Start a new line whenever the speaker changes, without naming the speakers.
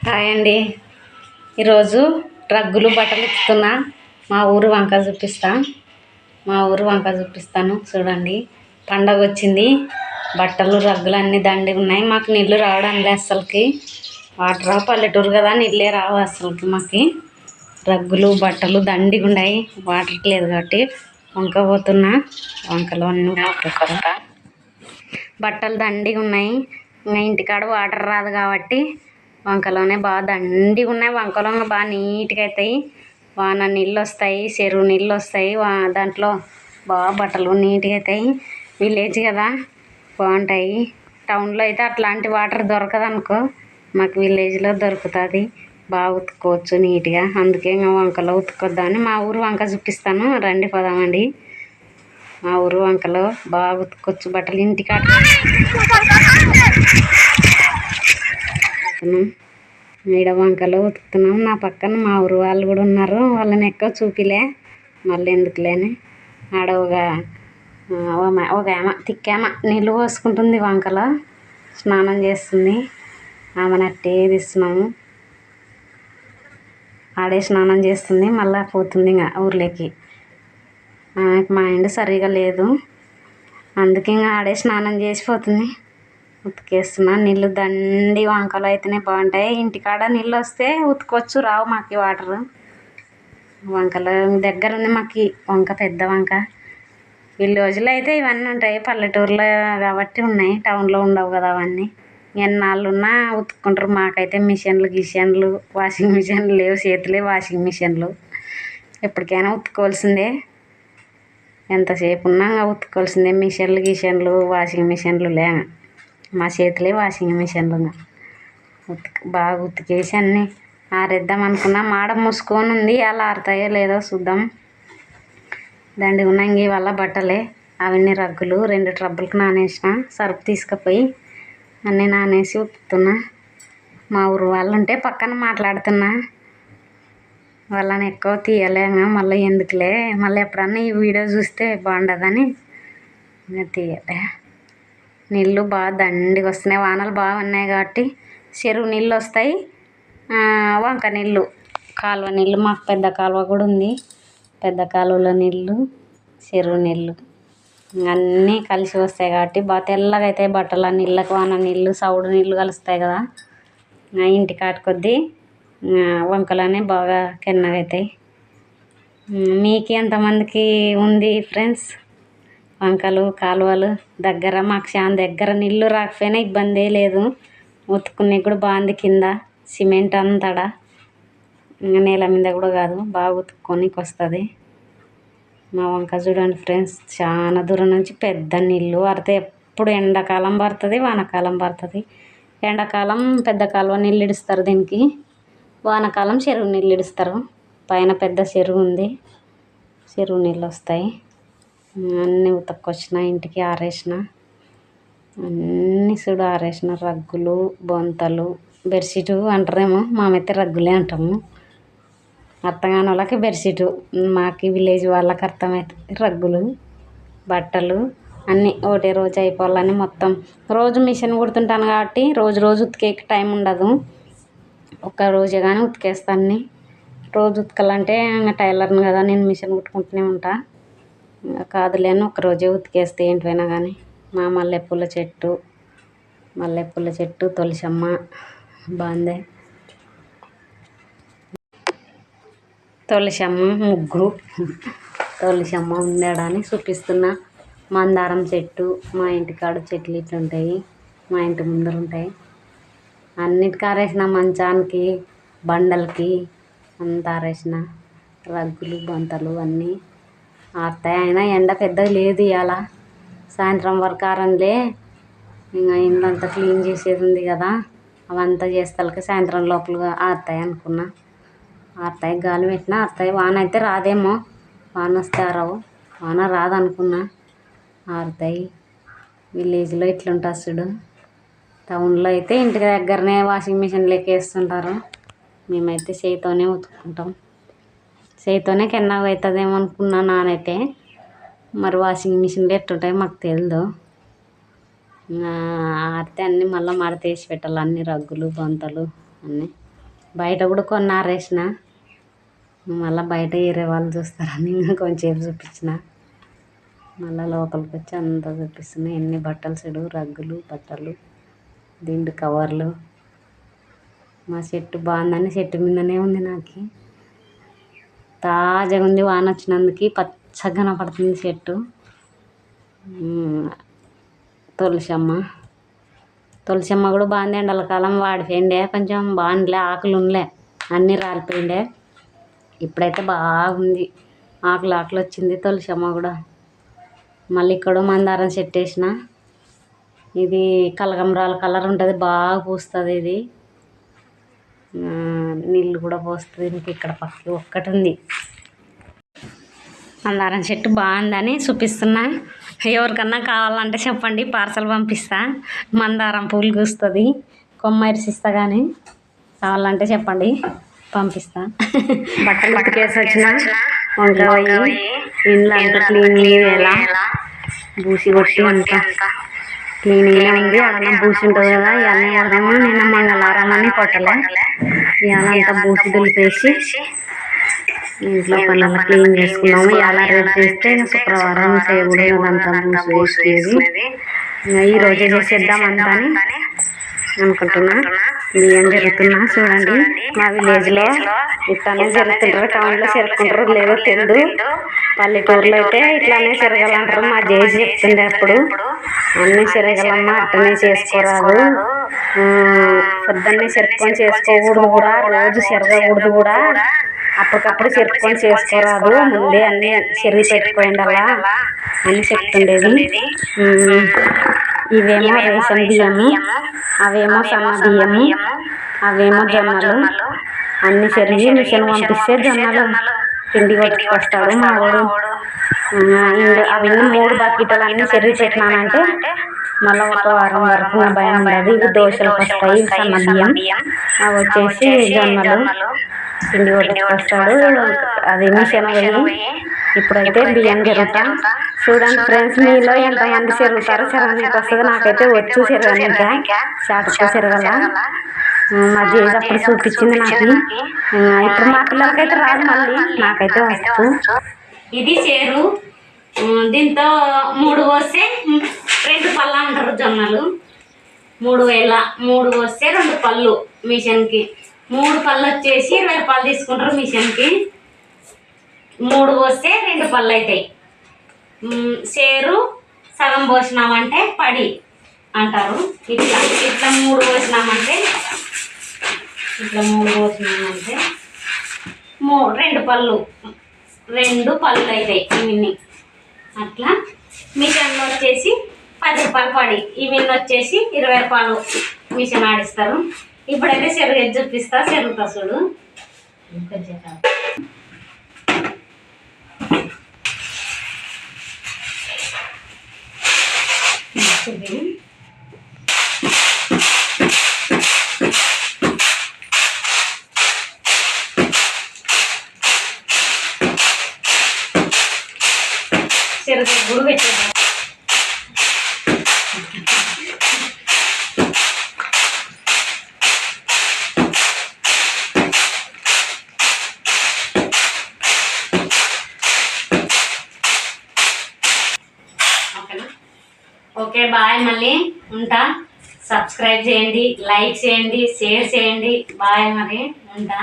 Hi అండి. ఈరోజు రగ్గులు బట్టలు ఇస్తున్నా మా ఊరు వంక చూపిస్తా. మా ఊరు వంక చూపిస్తాను. చూడండి. పండగ వచ్చింది. బట్టలు రగ్గులు అన్నీ దండి ఉన్నాయి. మాకు నీళ్ళు రావడం లేదు అసలుకి వాటర్ పల్లెటూరు కదా నీళ్ళే రావు అసలుకి మాకు. రగ్గులు బట్టలు దండిగా ఉన్నాయి. వాటర్ లేదు కాబట్టి వంక పోతున్నా. వంకలో అన్నీ బట్టలు దండిగా ఉన్నాయి. ఇంకా ఇంటికాడ వాటర్ రాదు కాబట్టి వంకలోనే బాగా దండిగా ఉన్నాయి. వంకలో బాగా నీట్గా అవుతాయి. వాన నీళ్ళు వస్తాయి చెరువు నీళ్ళు వస్తాయి వా దాంట్లో బాగా బట్టలు నీట్గా అవుతాయి. విలేజ్ కదా బాగుంటాయి. టౌన్లో అయితే అట్లాంటి వాటర్ దొరకదనుకో మాకు విలేజ్లో దొరుకుతుంది. బాగా ఉతుక్కోవచ్చు నీట్గా. అందుకే ఇంకా వంకలో ఉతుక్కొద్దామని మా ఊరు వంక చూపిస్తాను. రండి పోదామండి. మా ఊరు వంకలో బాగా ఉతుక్కొచ్చు బట్టలు ఇంటికాడ. ఉతుకుతున్నాం ఈడ వంకలు ఉతుకుతున్నాం. నా పక్కన మా ఊరు వాళ్ళు కూడా ఉన్నారు. వాళ్ళని ఎక్కువ చూపిలే. మళ్ళీ ఎందుకులేని. ఆడ ఒక ఒక ఏమ తిక్కేమ తిక్కామ నీళ్ళు పోసుకుంటుంది వంకలో. స్నానం చేస్తుంది. ఆమెను అట్టే తీస్తున్నాము ఆడే స్నానం చేస్తుంది. మళ్ళీ పోతుంది ఇంకా ఊర్లోకి. ఆమెకు మైండ్ సరిగా లేదు. అందుకే ఇంకా ఆడే స్నానం చేసిపోతుంది ఉతికేస్తున్నా. నీళ్ళు దండి వంకలు అయితేనే బాగుంటాయి. ఇంటికాడ నీళ్ళు వస్తే ఉతుకోవచ్చు రావు మాకు వాటర్. వంకలు దగ్గర ఉంది మాకు వంక పెద్ద వంక. విలేజ్లో అయితే ఇవన్నీ ఉంటాయి. పల్లెటూరులో కాబట్టి ఉన్నాయి. టౌన్లో ఉండవు కదా అవన్నీ. ఎన్నాళ్ళు ఉన్నా ఉతుక్కుంటారు. మాకైతే మిషన్లు గిషన్లు వాషింగ్ మిషన్లు లేవు. చేతులే వాషింగ్ మిషన్లు. ఎప్పటికైనా ఉతుక్కోవాల్సిందే ఎంతసేపు ఉన్నా ఇంకా ఉతుక్కోవాల్సిందే మిషన్లు గిషన్లు వాషింగ్ మిషన్లు లే. మా చేతులే వాషింగ్ మిషన్లు ఉతికి బాగా ఉతికేసి అన్నీ ఆరేద్దాం అనుకున్నా. మాడ మూసుకొని ఉంది. అలా ఆరుతాయో లేదో చూద్దాం. దండి ఉన్నాయి వల్ల బట్టలే. అవన్నీ రగ్గులు రెండు ట్రబ్బులకు నానేసిన. సర్ఫ్ తీసుకుపోయి అన్నీ నానేసి ఉతుకుతున్నా. మా ఊరు వాళ్ళు ఉంటే పక్కన మాట్లాడుతున్నా. వాళ్ళని ఎక్కువ తీయలేము. మళ్ళీ ఎందుకులే? మళ్ళీ ఎప్పుడన్నా ఈ వీడియో చూస్తే బాగుండదని. ఇంకా తీయలే. నీళ్ళు బాగా దండిగా వస్తున్నాయి. వానలు బాగా ఉన్నాయి కాబట్టి చెరువు నీళ్ళు వస్తాయి. వంక నీళ్ళు కాలువ నీళ్ళు. మాకు పెద్ద కాలువ కూడా ఉంది. పెద్ద కాలువలో నీళ్ళు చెరువు నీళ్ళు. అన్నీ కలిసి వస్తాయి కాబట్టి బాగా తెల్లగా అయితే బట్టలు నీళ్ళకు వాన నీళ్ళు సౌడు నీళ్ళు కలుస్తాయి కదా. ఇంటి ఇంటి కాటుకొద్దీ వంకలనే బాగా కెన్నగా అవుతాయి మీకు ఎంతమందికి ఉంది ఫ్రెండ్స్ వంకలు కాలువలు దగ్గర మాకు చాలా దగ్గర నీళ్ళు రాకపోయినా ఇబ్బంది లేదు. ఉతుకునే కూడా బాగుంది కింద సిమెంట్ అంతడా. ఇంకా నేల మీద కూడా కాదు బాగా ఉతుక్కోనికి వస్తుంది. మా వంక చూడండి ఫ్రెండ్స్ చాలా దూరం నుంచి పెద్ద నీళ్ళు పడితే ఎప్పుడు ఎండాకాలం పడుతుంది వానకాలం పడుతుంది. ఎండాకాలం పెద్ద కాలువ నీళ్ళు ఇడుస్తారు దీనికి. వానకాలం చెరువు నీళ్ళు ఇడుస్తారు. పైన పెద్ద చెరువు ఉంది. చెరువు నీళ్ళు వస్తాయి. అన్నీ ఉతక్కొచ్చిన ఇంటికి ఆరేసిన. అన్నీ చూడు ఆరేసిన రగ్గులు బొంతలు బెడ్షీటు అంటారేమో మేమైతే రగ్గులే అంటాము. అర్థం కాని వాళ్ళకి బెడ్షీటు మాకు విలేజ్ వాళ్ళకి అర్థమవుతుంది రగ్గులు బట్టలు అన్నీ ఒకటే రోజు అయిపోవాలని మొత్తం. రోజు మిషన్ కుడుతుంటాను కాబట్టి రోజు రోజు ఉతికే టైం ఉండదు. ఒక్క రోజే కానీ ఉతికేస్తాను రోజు ఉతకాలంటే ఇంకా టైలర్ని కదా నేను మిషన్ కుట్టుకుంటూనే ఉంటాను కాదులేని ఒక రోజే ఉతికేస్తే ఏంటివైనా కానీ మా మల్లెపూల చెట్టు మల్లెపూల చెట్టు తులసమ్మ బాగుంది. తులసమ్మ ముగ్గు తులసమ్మ ఉందాడని చూపిస్తున్నా. మందారం చెట్టు మా ఇంటికాడ చెట్లు ఇట్లుంటాయి మా ఇంటి ముందర ఉంటాయి. అన్నిటికీ ఆరేసిన మంచానికి బండలకి అంతా ఆరేసిన రగ్గులు బంతలు అన్నీ ఆరుతాయి అయినా ఎండ పెద్దగా లేదు ఇవాళ సాయంత్రం వరకు ఆరంలే. ఇంకా ఇందంతా క్లీన్ చేసేది ఉంది కదా. అవంతా చేస్తాలకి సాయంత్రం లోపల ఆరుతాయి అనుకున్నా. ఆరుతాయి గాలి పెట్టినా ఆరుతాయి వాన అయితే రాదేమో. వాన వస్తే ఆరవు. వాన రాదనుకున్నా. ఆరుతాయి విలేజ్లో ఇట్లుంటుంది చూడు. టౌన్లో అయితే ఇంటికి దగ్గరనే వాషింగ్ మిషన్లు వేస్తుంటారు మేమైతే చేయితోనే ఉతుక్కుంటాం. చేయితోనే కెన్నగా అవుతుందేమో అనుకున్నా నానైతే. మరి వాషింగ్ మిషన్లు ఎట్టుంటాయి మాకు తెలియదు ఆరితే అన్నీ మళ్ళీ మడతేసి పెట్టాలి అన్ని రగ్గులు బొంతలు అన్నీ. బయట కూడా కొన్ని ఆరేసిన మళ్ళీ బయట ఏరే వాళ్ళు చూస్తారని ఇంకా కొంచెం చూపించిన. మళ్ళీ లోపలికి వచ్చి అంతా చూపిస్తున్నా. ఎన్ని బట్టలు చెడు రగ్గులు బట్టలు దిండు కవర్లు. మా చెట్టు బాగుందని చెట్టు మీదనే ఉంది నాకు. తాజాగా ఉంది వాన వచ్చినందుకు పచ్చగా కనపడుతుంది చెట్టు. తులసమ్మ. తులసమ్మ కూడా బాగుంది ఎండలకాలం వాడిపోయిండే. కొంచెం బాగుండలే ఆకులు ఉండలే అన్నీ రాలిపోయిండే. ఇప్పుడైతే బాగుంది ఆకులు ఆకులు వచ్చింది తులసమ్మ కూడా. మళ్ళీ ఇక్కడ మందారం చెట్టు వేసిన ఇది కలగమరాల కలర్ ఉంటుంది బాగా పూస్తుంది ఇది. నీళ్ళు కూడా పోస్తుంది ఇంక ఇక్కడ పక్కకి ఒక్కటి ఉంది మందారం చెట్టు బాగుందని చూపిస్తున్నా. ఎవరికన్నా కావాలంటే చెప్పండి పార్సల్ పంపిస్తా. మందారం పూలు కూస్తుంది. కొమ్మ ఇరిసిస్తా కానీ కావాలంటే చెప్పండి పంపిస్తా. బట్టలు ఉతికేసి వచ్చిన వంట పోయి ఇంట్లో అంతా క్లీనింగ్ ఎలా బూసి కొట్టి అంతా క్లీనింగ్గా ఉంది అడన్నా బూసి ఉంటుంది కదా ఇవన్నీ కొడదాము నిన్న మంగళవారం అని కొట్టలే. ఇవాళ అంతా బూసి దులిపేసి ఇంట్లో పనులు క్లీన్ చేసుకున్నాము. ఇలా రేపు చేస్తే శుక్రవారం చేయకూడదు అదంతా బూసి ఇంకా ఈ రోజే చేసేద్దాం అంతా అని అనుకుంటున్నా. బియ్యం జరుగుతున్నా చూడండి. మా విలేజ్లో ఇట్లానే జరుగుతుంటారు టౌన్లో జరుపుకుంటారు లేదో తెలియదు పల్లెటూరులో అయితే ఇట్లానే జరగాలంటారు మా జేజీ చెప్తుండే అప్పుడు. అన్ని జరగాలమ్మా అట్టనే చేసుకోరాదు. పొద్దున్నే చెరుపుకొని చేసుకోకూడదు కూడా రోజు చెరగకూడదు కూడా. అప్పటికప్పుడు చెరుపుకొని చేసుకోరాదు. ముందే అన్ని చెరిగి పెట్టుకోండి అలా అని చెప్తుండేది. ఇవేమో రేషన్ బియ్యము అవేమో సన్న బియ్యము అవేమో జొన్నలు అన్ని చెరిగి మిషన్ పంపిస్తే జొన్నలు. పిండి కొట్టుకొస్తాడు మా వాడు అవన్నీ మూడు బకెట్లు అన్ని చెరిగి పెట్టినానంటే మళ్ళీ ఒక వారం వరకు నా భయం ఉండదు. ఇవి దోశలకు వస్తాయి సన్న బియ్యం. అవి వచ్చేసి జొన్నలు. పిండి కొట్టుకొస్తాడు. అది మిషన్ పోయి ఇప్పుడైతే బియ్యం జరుగుతా. చూడండి ఫ్రెండ్స్ మీలో ఎంతమంది చెరుగుతారో చెరగనీకి వస్తుంది నాకైతే వచ్చు చెరగనీక చాటుకు చెరగల మా జేజ్ అప్పుడు చూపించింది నాకు. ఇప్పుడు మా పిల్లలకైతే రాదు మళ్ళీ. నాకైతే వచ్చు ఇది చేరు దీంతో మూడు పోస్తే రెండు పళ్ళు అంటారు జొన్నలు. మూడు వేల మూడు వస్తే రెండు పళ్ళు మిషన్కి. మూడు పళ్ళు వచ్చేసి ఇరవై రూపాయలు తీసుకుంటారు మిషన్కి. మూడు పోస్తే రెండు పళ్ళు అవుతాయి సేరు సగం పోసినామంటే పడి అంటారు. ఇట్లా ఇట్లా మూడు పోసినామంటే ఇట్లా మూడు పోసినామంటే మూ రెండు పళ్ళు రెండు పళ్ళు అవుతాయి ఇవన్నీ. అట్లా మిషన్లో వచ్చేసి పది రూపాయలు పడి ఇవన్నీ వచ్చేసి ఇరవై రూపాయలు మిషన్ ఆడిస్తారు. ఇప్పుడైతే చెరుగు చూపిస్తా చెరుగుతా చూడు ఇది. చెరుకు ఓకే బాయ్. మళ్ళీ ఉంటా. సబ్స్క్రైబ్ చేయండి లైక్ చేయండి షేర్ చేయండి. బాయ్ మరి ఉంటా.